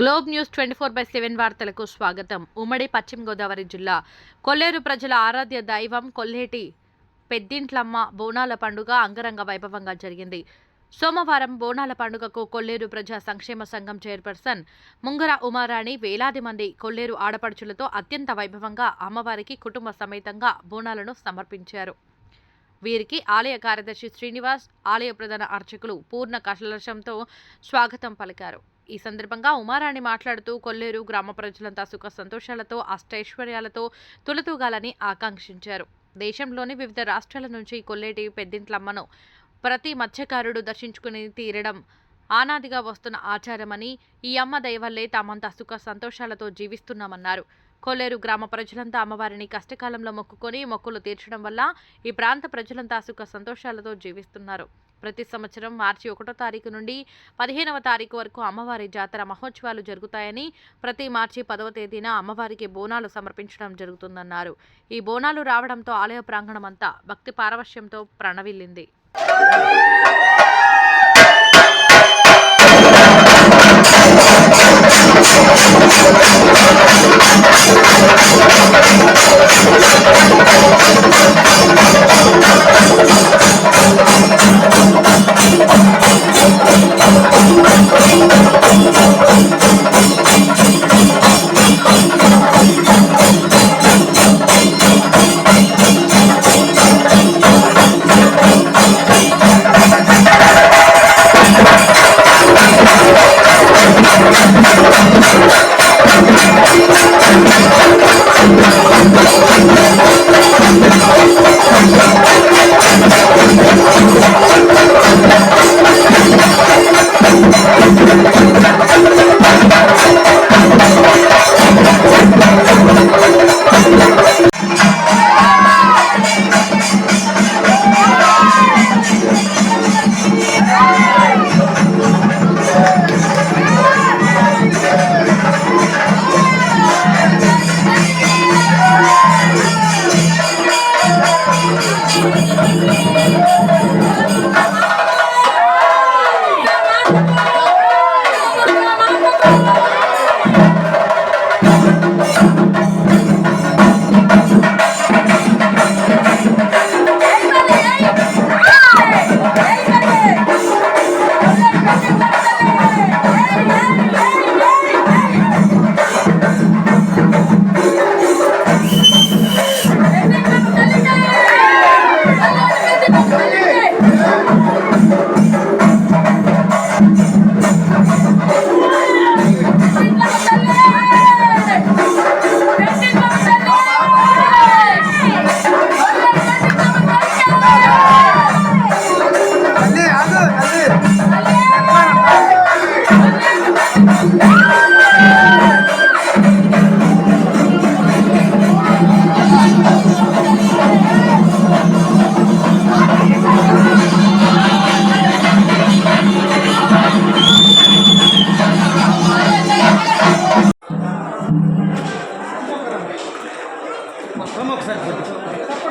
Globe News twenty four by seven వార్తలకు స్వాగతం. ఉమ్మడి పశ్చిమ గోదావరి జిల్లా కొల్లేరు ప్రజల ఆరాధ్య దైవం కొల్లేటి పెద్దింట్లమ్మ బోనాల పండుగ అంగరంగ వైభవంగా జరిగింది. సోమవారం బోనాల పండుగకు కొల్లేరు ప్రజా సంక్షేమ సంఘం చైర్పర్సన్ ముంగర ఉమారాణి వేలాది మంది కొల్లేరు ఆడపడుచులతో అత్యంత వైభవంగా అమ్మవారికి కుటుంబ సమేతంగా బోనాలను సమర్పించారు. వీరికి ఆలయ కార్యదర్శి శ్రీనివాస్ ఆలయ ప్రధాన అర్చకులు పూర్ణ కలశంతో స్వాగతం పలికారు. ఈ సందర్భంగా ఉమారాణి మాట్లాడుతూ కొల్లేరు గ్రామ ప్రజలంతా సుఖ సంతోషాలతో అష్టైశ్వర్యాలతో తులతూగాలని ఆకాంక్షించారు. దేశంలోని వివిధ రాష్ట్రాల నుంచి కొల్లేటి పెద్దింట్లమ్మను ప్రతి మత్స్యకారుడు దర్శించుకుని తీరడం ఆనాదిగా వస్తున్న ఆచారమని ఈ అమ్మ దయ వల్లే తామంతా సుఖ సంతోషాలతో జీవిస్తున్నామన్నారు. కొల్లేరు గ్రామ ప్రజలంతా అమ్మవారిని కష్టకాలంలో మొక్కుకొని మొక్కులు తీర్చడం వల్ల ఈ ప్రాంత ప్రజలంతా సుఖ సంతోషాలతో జీవిస్తున్నారు. ప్రతి సంవత్సరం మార్చి ఒకటో తారీఖు నుండి పదిహేనవ తారీఖు వరకు అమ్మవారి జాతర మహోత్సవాలు జరుగుతాయని ప్రతి మార్చి పదవ తేదీన అమ్మవారికి బోనాలు సమర్పించడం జరుగుతుందన్నారు. ఈ బోనాలు రావడంతో ఆలయ ప్రాంగణం అంతా భక్తి పారవశ్యంతో ప్రణవిల్లింది. తల్లి 这么快